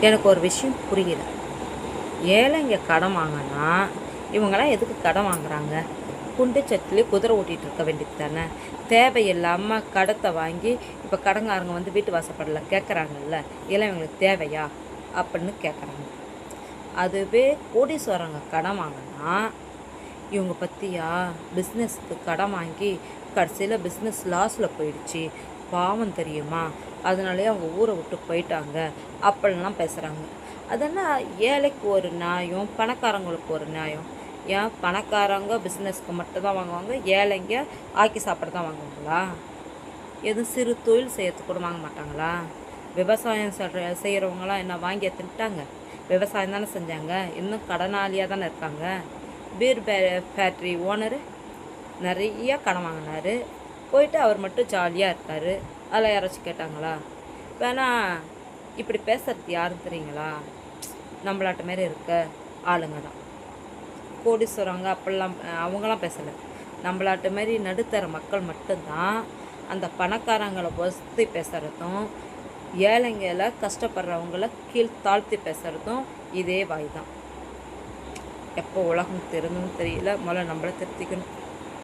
எனக்கு ஒரு விஷயம் புரியல. ஏழைங்க கடன் வாங்கினா இவங்களாம் எதுக்கு கடன் வாங்குறாங்க? குண்டு சட்டிலே குதிரை ஓட்டிகிட்டு இருக்க வேண்டியது தானே? தேவையில்லாமல் கடத்தை வாங்கி இப்போ கடங்காரங்க வந்து வீட்டு வாசப்படல கேட்குறாங்கல்ல இதெல்லாம் இவங்களுக்கு தேவையா? அப்படின்னு கேட்குறாங்க அதுவே கோடீஸ்வரங்க கடன் வாங்கினா இவங்க பற்றியா பிஸ்னஸ்க்கு கடன் வாங்கி கடைசியில் பிஸ்னஸ் லாஸில் போயிடுச்சு. பாவம் தெரியுமா? அதனாலே அவங்க ஊரை விட்டு போயிட்டாங்க. அப்படின்லாம் பேசுகிறாங்க அதெல்லாம் ஏழைக்கு ஒரு நியாயம் பணக்காரங்களுக்கு ஒரு நியாயம். ஏன்? பணக்காரங்க பிஸ்னஸ்க்கு மட்டும் தான் வாங்குவாங்க ஏழைங்க ஆக்கி சாப்பிட தான் வாங்குவாங்களா? எதுவும் சிறு தொழில் செய்யறதுக்கு கூட வாங்க மாட்டாங்களா? விவசாயம் செய்கிற செய்கிறவங்களாம் என்ன வாங்கி தின்ட்டாங்க? விவசாயம் தானே செஞ்சாங்க? இன்னும் கடனாளியாக தானே இருக்காங்க? பீர் பே ஃபேக்ட்ரி ஓனரு நிறைய கடன் வாங்கினாரு. போயிட்டு அவர் மட்டும் ஜாலியாக இருக்கார். அதில் யாராச்சும் கேட்டாங்களா? வேணா இப்படி பேசுறது யாரும் தெரியுங்களா? நம்மளாட்ட மாரி இருக்க ஆளுங்க தான். கோடீஸ்வரங்க அப்படிலாம் அவங்களாம் பேசலை. நம்மளாட்ட மாரி நடுத்தர மக்கள் மட்டும்தான் அந்த பணக்காரங்களை வசதி பேசுகிறதும் ஏழைங்களை கஷ்டப்படுறவங்கள கீழ் தாழ்த்தி பேசுகிறதும் இதே வாய் தான். எப்போ உலகம் தெரிஞ்சும் தெரியல முதல்ல நம்மளை திருத்திக்கணும்.